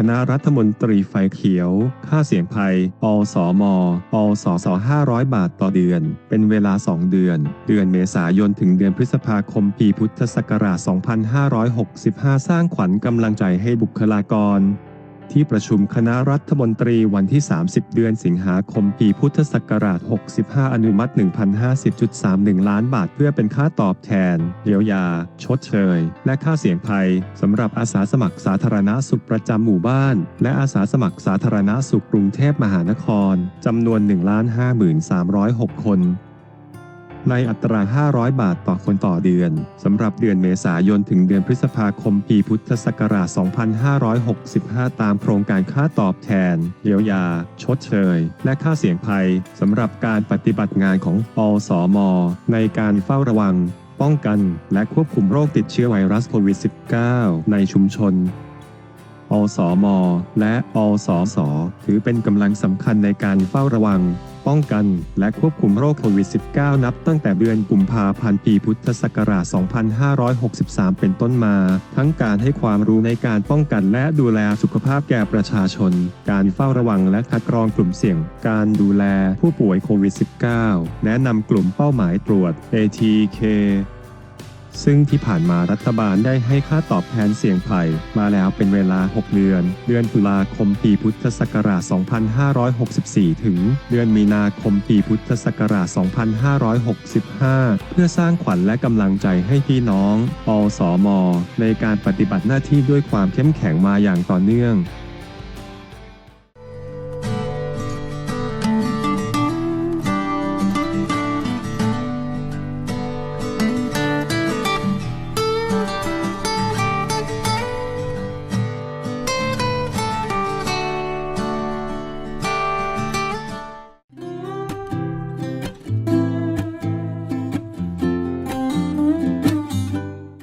คณะรัฐมนตรีไฟเขียว ค่าเสี่ยงภัยอสมอสส500 บาทต่อเดือน เป็นเวลา 2 เดือน เดือนเมษายนถึงเดือนพฤษภาคมปีพุทธศักราช 2565 สร้างขวัญกำลังใจให้บุคลากร ที่ประชุมคณะรัฐมนตรีวันที่ 30 เดือนสิงหาคมปีพุทธศักราช 65 อนุมัติ 1,050.31 ล้านบาท เพื่อเป็นค่าตอบแทน เยียวยา ชดเชย และค่าเสี่ยงภัยสำหรับอาสาสมัครสาธารณสุขประจำหมู่บ้าน และอาสาสมัครสาธารณสุขกรุงเทพมหานครจำนวน 1,5306 คน ในอัตรา 500 บาทต่อคนต่อเดือนสำหรับเดือนเมษายนถึงเดือนพฤษภาคมปีพุทธศักราช 2565 ตามโครงการค่าตอบแทน เยียวยา ชดเชย และค่าเสี่ยงภัยสำหรับการปฏิบัติงานของอสม ในการเฝ้าระวัง ป้องกันและควบคุมโรคติดเชื้อไวรัสโควิด -19 ในชุมชนอสม และอสส ถือเป็นกำลังสำคัญในการเฝ้าระวัง ป้องกัน และควบคุมโรคโควิด -19 นับตั้งแต่เดือนกุมภาพันธ์ปีพุทธศักราช 2563 เป็นต้นมา ทั้งการให้ความรู้ในการป้องกันและดูแลสุขภาพแก่ประชาชน การเฝ้าระวังและคัดกรองกลุ่มเสี่ยง การดูแลผู้ป่วยโควิด -19 แนะนำกลุ่มเป้าหมายตรวจ ATK ซึ่งที่ผ่านมารัฐบาลได้ให้ค่าตอบแทนเสี่ยงภัย มาแล้วเป็นเวลา 6 เดือน เดือนตุลาคมปีพุทธศักราช 2564 ถึง เดือนมีนาคมปีพุทธศักราช 2565 เพื่อสร้างขวัญและกำลังใจให้พี่น้องอสม ในการปฏิบัติหน้าที่ด้วยความเข้มแข็งมาอย่างต่อเนื่อง